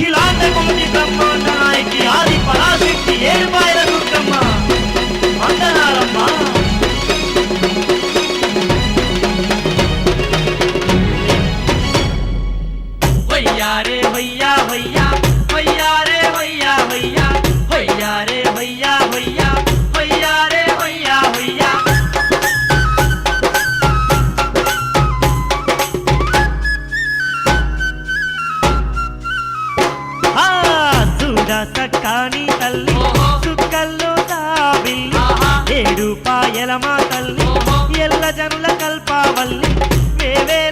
他拿在我们的肩膀。కల్పావల్లి వేవేల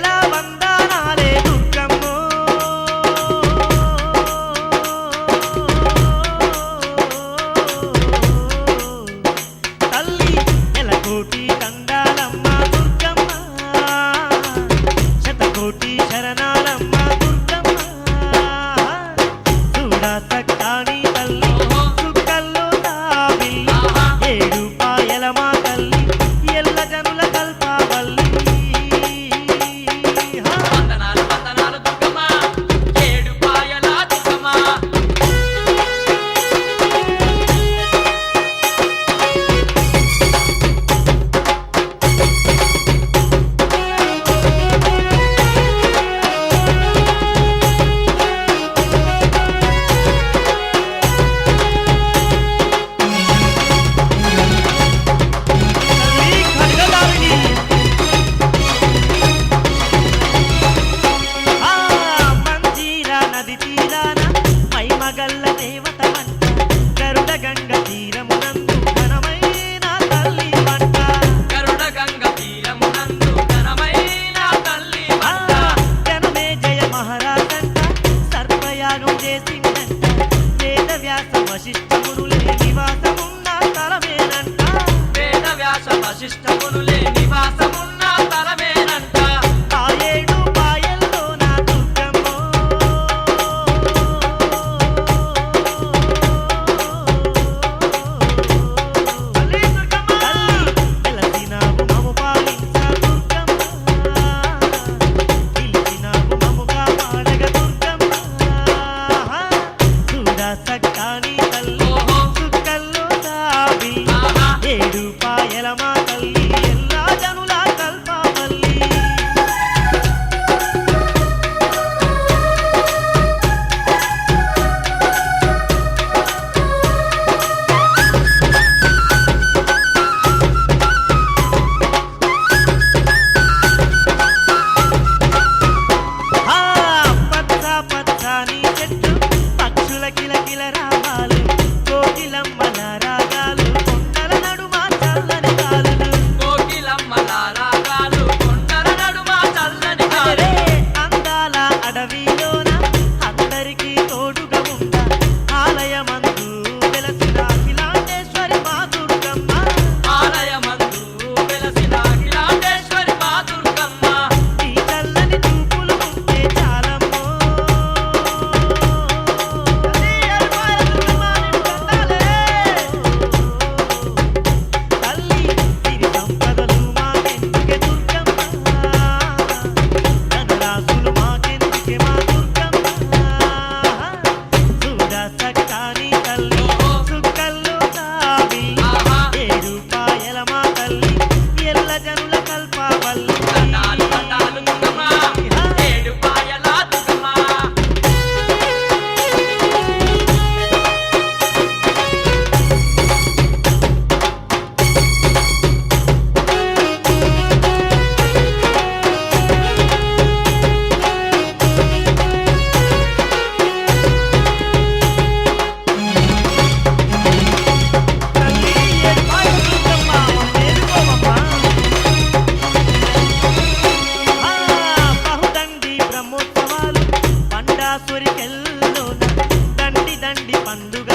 పండుగ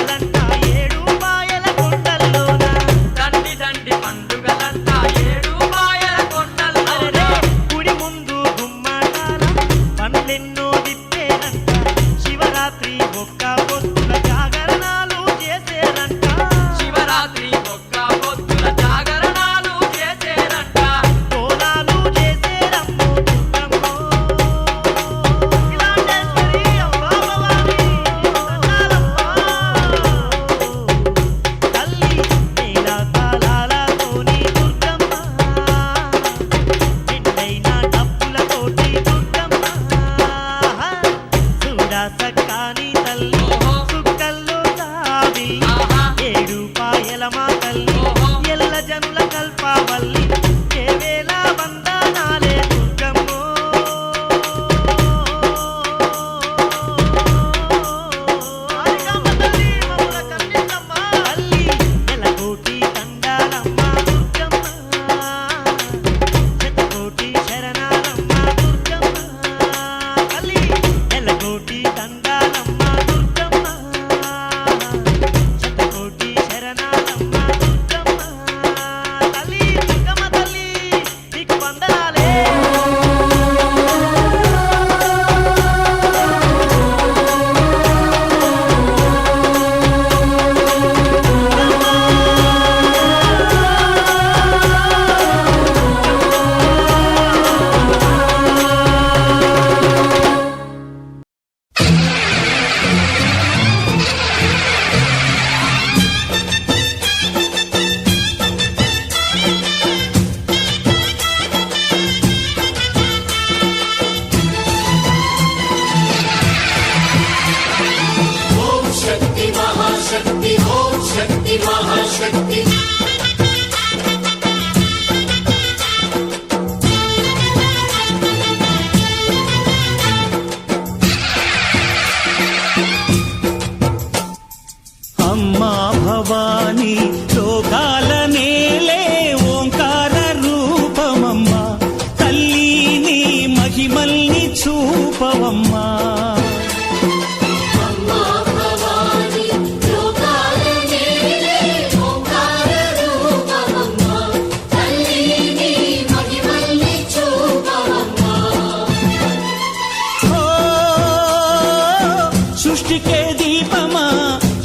Shakti Mahashakti Shakti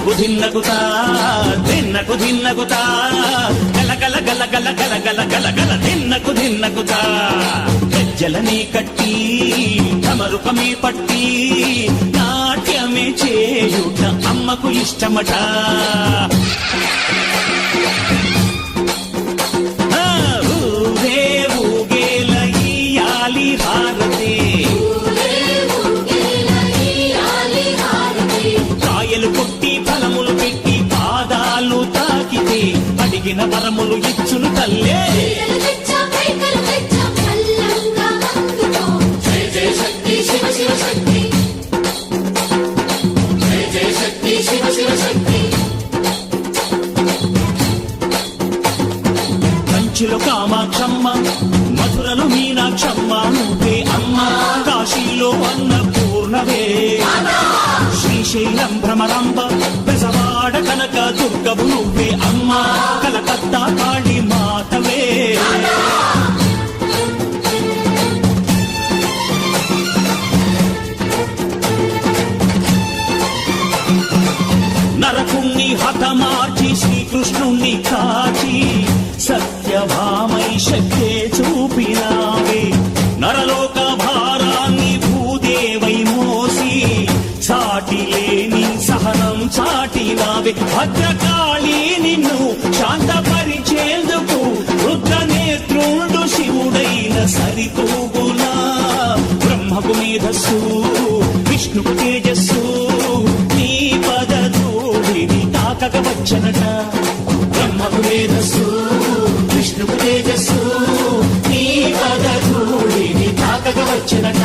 తిన్నకు తిన్నగుతా తిన్నకు తిన్నగుతా గల గల గల గల గల గల గలగల గలగల ధిన్నకు తా గజ్జలని కట్టి తమరుకమే పట్టి నాట్యమే చేయుట అమ్మకు ఇష్టమట. అడిగిన వరములు ఇచ్చును తల్లే. శివ శివ శక్తి జయ జయ శక్తి శివ శివ శక్తి కంచిలో కామాక్షమ్మ మధురలో మీనాక్షమ్మ నువ్వే అమ్మ కాశీలో అన్నపూర్ణవే. శ్రీశైలం భ్రమరాంబ బెజవాడ కనక దుర్గవు నువ్వే అమ్మ. కలకత్తా కాళీ మాతవే నరకుణ్ణి హతమా చాటినావే భద్రకాళి నిన్ను శాంతపరిచేందుకు రుద్ర నేత్రుడు శివుడైన సరితూగునా బ్రహ్మకు మేధస్సు విష్ణు తేజస్సు నీ పద ధూళిని తాకక వచ్చనట బ్రహ్మకు మేధస్సు విష్ణుకు తేజస్సు నీ పద ధూళిని తాకక వచ్చనట